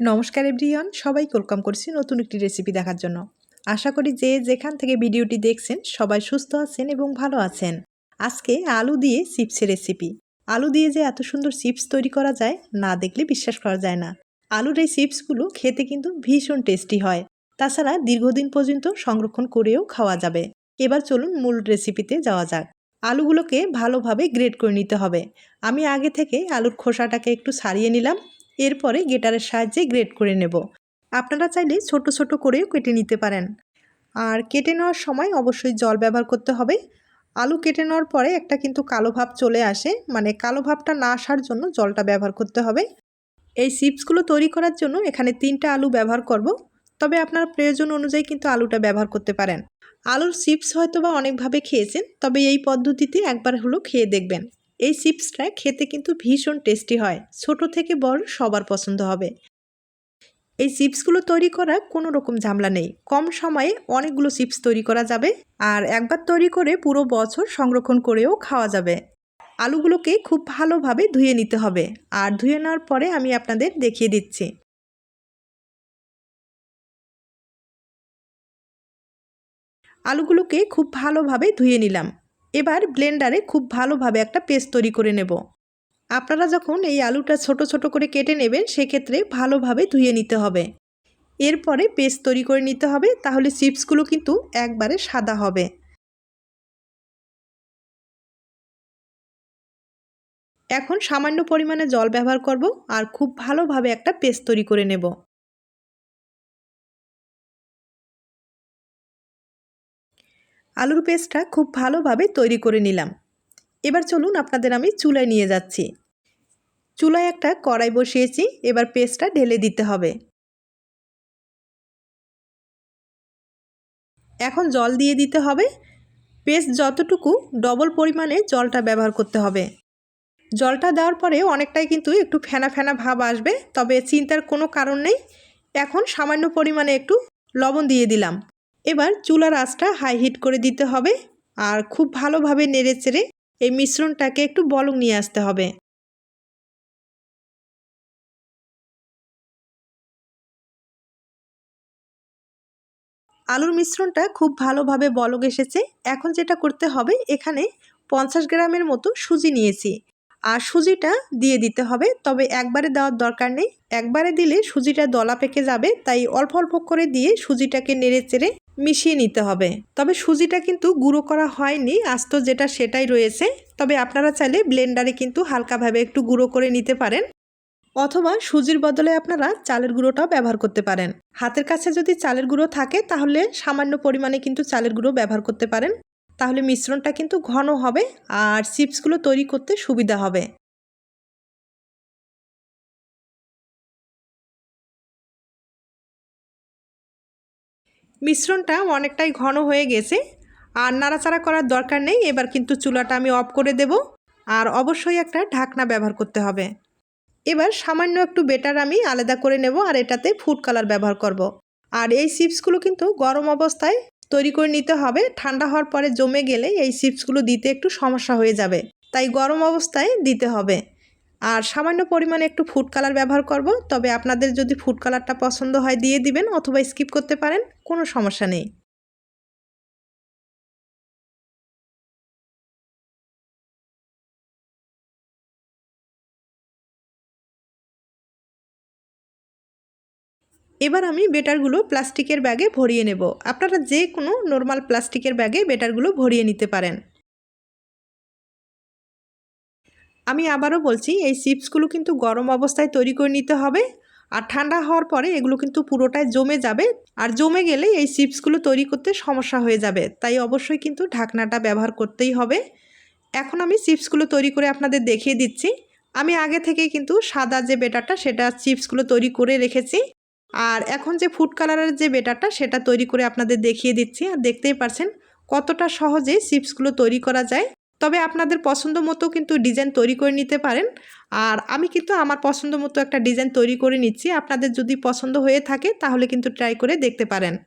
নমস্কার এভরিওয়ান সবাই ওয়েলকাম করছি নতুন একটি রেসিপি দেখার জন্য। আশা করি যে যেখান থেকে ভিডিওটি দেখছেন, সবাই সুস্থ আছেন এবং ভালো আছেন। আজকে আলু দিয়ে চিপসের রেসিপি আলু দিয়ে যে এত সুন্দর চিপস তৈরি করা যায়, না দেখলে বিশ্বাস করা যায় না। আলুর এই চিপসগুলো খেতে কিন্তু ভীষণ টেস্টি হয়। তাছাড়া দীর্ঘদিন পর্যন্ত সংরক্ষণ করেও খাওয়া যাবে। এবার চলুন মূল রেসিপিতে যাওয়া যাক। আলুগুলোকে ভালোভাবে গ্রেড করে নিতে হবে। আমি আগে থেকে আলুর খোসাটাকে একটু ছাড়িয়ে নিলাম। এরপরে গেটারের সাহায্যে গ্রেড করে নেব। আপনারা চাইলে ছোট ছোট করেও কেটে নিতে পারেন। আর কেটে নেওয়ার সময় অবশ্যই জল ব্যবহার করতে হবে। আলু কেটে নেওয়ার পরে একটা কিন্তু কালো ভাব চলে আসে মানে কালো ভাবটা না আসার জন্য জলটা ব্যবহার করতে হবে। এই চিপসগুলো তৈরি করার জন্য এখানে তিনটা আলু ব্যবহার করব। তবে আপনার প্রয়োজন অনুযায়ী কিন্তু আলুটা ব্যবহার করতে পারেন। আলুর চিপস হয়তো বা অনেকভাবে খেয়েছেন, তবে এই পদ্ধতিতে একবার হলো খেয়ে দেখবেন। এই চিপসটা খেতে কিন্তু ভীষণ টেস্টি হয়। ছোট থেকে বড় সবার পছন্দ হবে। এই চিপসগুলো তৈরি করা কোনো রকম ঝামেলা নেই। কম সময়ে অনেকগুলো চিপস তৈরি করা যাবে আর একবার তৈরি করে পুরো বছর সংরক্ষণ করেও খাওয়া যাবে। আলুগুলোকে খুব ভালোভাবে ধুয়ে নিতে হবে আর ধুয়ে নেওয়ার পরে আমি আপনাদের দেখিয়ে দিচ্ছি। আলুগুলোকে খুব ভালোভাবে ধুয়ে নিলাম। এবার ব্লেন্ডারে খুব ভালোভাবে একটা পেস্ট তৈরি করে নেব। আপনারা যখন এই আলুটা ছোট ছোট করে কেটে নেবেন, সেক্ষেত্রে ভালোভাবে ধুয়ে নিতে হবে। এরপরে পেস্ট তৈরি করে নিতে হবে, তাহলে চিপসগুলো কিন্তু একবারে সাদা হবে। এখন সামান্য পরিমাণে জল ব্যবহার করব আর খুব ভালোভাবে একটা পেস্ট তৈরি করে নেব। আলুর পেস্টটা খুব ভালোভাবে তৈরি করে নিলাম। এবার চলুন আপনাদের আমি চুলায় নিয়ে যাচ্ছি। চুলায় একটা কড়াই বসিয়েছি, এবার পেস্টটা ঢেলে দিতে হবে। এখন জল দিয়ে দিতে হবে। পেস্ট যতটুকু ডবল পরিমাণে জলটা ব্যবহার করতে হবে। জলটা দেওয়ার পরে অনেকটাই কিন্তু একটু ফেনা ফেনা ভাব আসবে, তবে চিন্তার কোনো কারণ নেই। এখন সামান্য পরিমাণে একটু লবণ দিয়ে দিলাম। এবার চুলার আঁচটা হাই হিট করে দিতে হবে আর খুব ভালোভাবে নেড়ে চেড়ে এই মিশ্রণটাকে একটু বলক নিয়ে আসতে হবে। আলুর মিশ্রণটা খুব ভালোভাবে বলক এসেছে। এখন যেটা করতে হবে, এখানে পঞ্চাশ গ্রামের মতো সুজি নিয়েছি। আর সুজিটা দিয়ে দিতে হবে। তবে একবারে দেওয়ার দরকার নেই। একবারে দিলে সুজিটা দলা পেকে যাবে, তাই অল্প অল্প করে দিয়ে সুজিটাকে নেড়ে চেড়ে মিশিয়ে নিতে হবে। তবে সুজিটা কিন্তু গুঁড়ো করা হয়নি, আস্ত যেটা সেটাই রয়েছে। তবে আপনারা চাইলে ব্লেন্ডারে কিন্তু হালকাভাবে একটু গুঁড়ো করে নিতে পারেন। অথবা সুজির বদলে আপনারা চালের গুঁড়োটাও ব্যবহার করতে পারেন। হাতের কাছে যদি চালের গুঁড়ো থাকে, তাহলে সামান্য পরিমাণে কিন্তু চালের গুঁড়ো ব্যবহার করতে পারেন। তাহলে মিশ্রণটা কিন্তু ঘন হবে আর চিপসগুলো তৈরি করতে সুবিধা হবে মিশ্রণটা অনেকটাই ঘন হয়ে গেছে আর নাড়াচাড়া করার দরকার নেই, এবার কিন্তু চুলাটা আমি অফ করে দেব আর অবশ্যই একটা ঢাকনা ব্যবহার করতে হবে এবার সামান্য একটু বেটার আমি আলাদা করে নেব আর এটাতে ফুড কালার ব্যবহার করব। আর এই চিপসগুলো কিন্তু গরম অবস্থায় তৈরি করে নিতে হবে। ঠান্ডা হওয়ার পরে জমে গেলে এই চিপসগুলো দিতে একটু সমস্যা হয়ে যাবে। তাই গরম অবস্থায় দিতে হবে। আর সামান্য পরিমাণে একটু ফুড কালার ব্যবহার করব। তবে আপনাদের যদি ফুড কালারটা পছন্দ হয় দিয়ে দিবেন অথবা স্কিপ করতে পারেন, কোনো সমস্যা নেই। এবার আমি বেটারগুলো প্লাস্টিকের ব্যাগে ভরিয়ে নেব। আপনারা যে কোনো নর্মাল প্লাস্টিকের ব্যাগে বেটারগুলো ভরিয়ে নিতে পারেন। আমি আবারও বলছি, এই চিপসগুলো কিন্তু গরম অবস্থায় তৈরি করে নিতে হবে আর ঠান্ডা হওয়ার পরে এগুলো কিন্তু পুরোটাই জমে যাবে আর জমে গেলে এই চিপসগুলো তৈরি করতে সমস্যা হয়ে যাবে। তাই অবশ্যই কিন্তু ঢাকনাটা ব্যবহার করতেই হবে। এখন আমি চিপসগুলো তৈরি করে আপনাদের দেখিয়ে দিচ্ছি। আমি আগে থেকেই কিন্তু সাদা যে বেটারটা, সেটা চিপসগুলো তৈরি করে রেখেছি। আর এখন যে ফুড কালারের যে বেটারটা, সেটা তৈরি করে আপনাদের দেখিয়ে দিচ্ছি। আর দেখতেই পারছেন কতটা সহজে চিপসগুলো তৈরি করা যায়। তবে আপনাদের পছন্দ মতো কিন্তু ডিজাইন তৈরি করে নিতে পারেন। আর আমি কিন্তু আমার পছন্দ মতো একটা ডিজাইন তৈরি করে নিচ্ছি। আপনাদের যদি পছন্দ হয়ে থাকে, তাহলে কিন্তু ট্রাই করে দেখতে পারেন।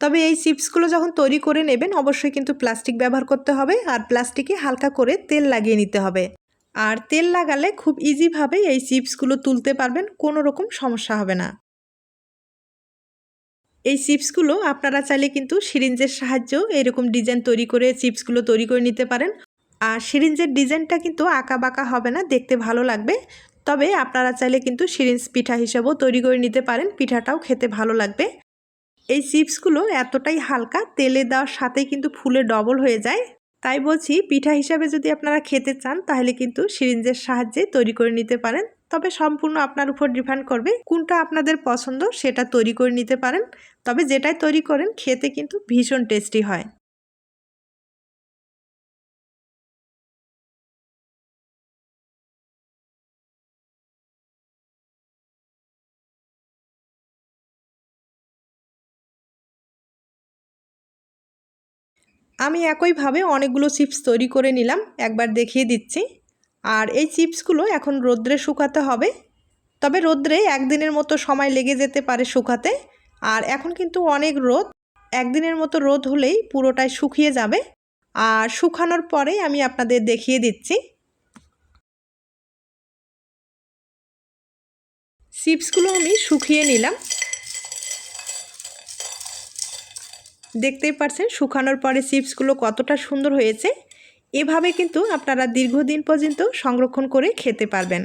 তবে এই চিপসগুলো যখন তৈরি করে নেবেন, অবশ্যই কিন্তু প্লাস্টিক ব্যবহার করতে হবে। আর প্লাস্টিকে হালকা করে তেল লাগিয়ে নিতে হবে। আর তেল লাগালে খুব ইজিভাবে এই চিপসগুলো তুলতে পারবেন, কোনো রকম সমস্যা হবে না। এই চিপসগুলো আপনারা চাইলে কিন্তু সিরিঞ্জের সাহায্যেও এরকম ডিজাইন তৈরি করে চিপসগুলো তৈরি করে নিতে পারেন। আর সিরিঞ্জের ডিজাইনটা কিন্তু আঁকা বাঁকা হবে না, দেখতে ভালো লাগবে। তবে আপনারা চাইলে কিন্তু সিরিঞ্জ পিঠা হিসাবেও তৈরি করে নিতে পারেন, পিঠাটাও খেতে ভালো লাগবে। এই চিপসগুলো এতটাই হালকা, তেলে দেওয়ার সাথে কিন্তু ফুলে ডবল হয়ে যায়। তাই বলছি, পিঠা হিসাবে যদি আপনারা খেতে চান, তাহলে কিন্তু সিরিঞ্জের সাহায্যে তৈরি করে নিতে পারেন। তবে সম্পূর্ণ আপনার উপর ডিপেন্ড করবে কোনটা আপনাদের পছন্দ, সেটা তৈরি করে নিতে পারেন। তবে যেটাই তৈরি করেন, খেতে কিন্তু ভীষণ টেস্টি হয়। আমি একইভাবে অনেকগুলো চিপস তৈরি করে নিলাম, একবার দেখিয়ে দিচ্ছি। আর এই চিপসগুলো এখন রোদ্রে শুকাতে হবে। তবে রোদ্রে একদিনের মতো সময় লেগে যেতে পারে শুকাতে। আর এখন কিন্তু অনেক রোদ। একদিনের মতো রোদ হলেই পুরোটাই শুকিয়ে যাবে। আর শুকানোর পরে আমি আপনাদের দেখিয়ে দিচ্ছি। চিপসগুলো আমি শুকিয়ে নিলাম। দেখতেই পারছেন শুকানোর পরে চিপসগুলো কতটা সুন্দর হয়েছে। এভাবে কিন্তু আপনারা দীর্ঘদিন পর্যন্ত সংরক্ষণ করে খেতে পারবেন।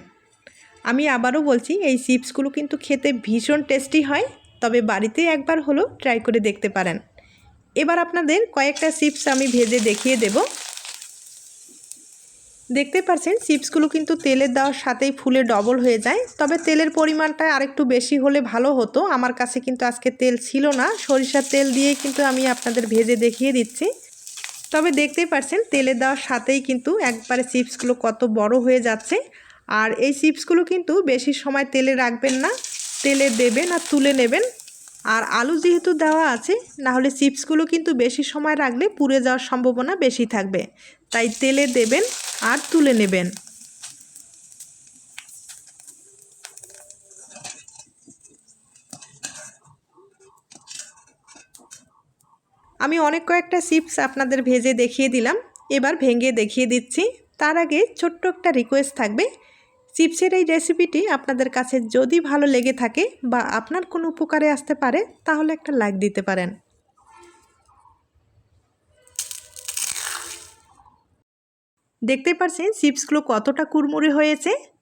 আমি আবারও বলছি, এই চিপসগুলো কিন্তু খেতে ভীষণ টেস্টি হয়, তবে বাড়িতে একবার হলো ট্রাই করে দেখতে পারেন। এবার আপনাদের কয়েকটা চিপস আমি ভেজে দেখিয়ে দেব। দেখতে পাচ্ছেন, চিপসগুলো কিন্তু তেলের দেওয়ার সাথেই ফুলে ডবল হয়ে যায়, তবে তেলের পরিমাণটা আরেকটু বেশি হলে ভালো হতো। আমার কাছে কিন্তু আজকে তেল ছিল না, সরিষার তেল দিয়েই কিন্তু আমি আপনাদের ভেজে দেখিয়ে দিচ্ছি। তবে দেখতেই পারছেন, তেলে দেওয়ার সাথেই কিন্তু একবারে চিপসগুলো কত বড় হয়ে যাচ্ছে। আর এই চিপসগুলো কিন্তু বেশি সময় তেলে রাখবেন না, তেলে দেবেন আর তুলে নেবেন। আর আলু যেহেতু দেওয়া আছে না হলে চিপসগুলো কিন্তু বেশি সময় রাখলে পুড়ে যাওয়ার সম্ভাবনা বেশি থাকবে। তাই তেলে দেবেন আর তুলে নেবেন। আমি অনেক কয়েকটা চিপস আপনাদের ভেজে দেখিয়ে দিলাম। এবার ভেঙে দেখিয়ে দিচ্ছি। তার আগে ছোট্ট একটা রিকোয়েস্ট থাকবে। চিপসের এই রেসিপিটি আপনাদের কাছে যদি ভালো লেগে থাকে বা আপনার কোনো উপকারে আসতে পারে, তাহলে একটা লাইক দিতে পারেন। দেখতে পাচ্ছেন চিপসগুলো কতটা কুরমুরে হয়েছে?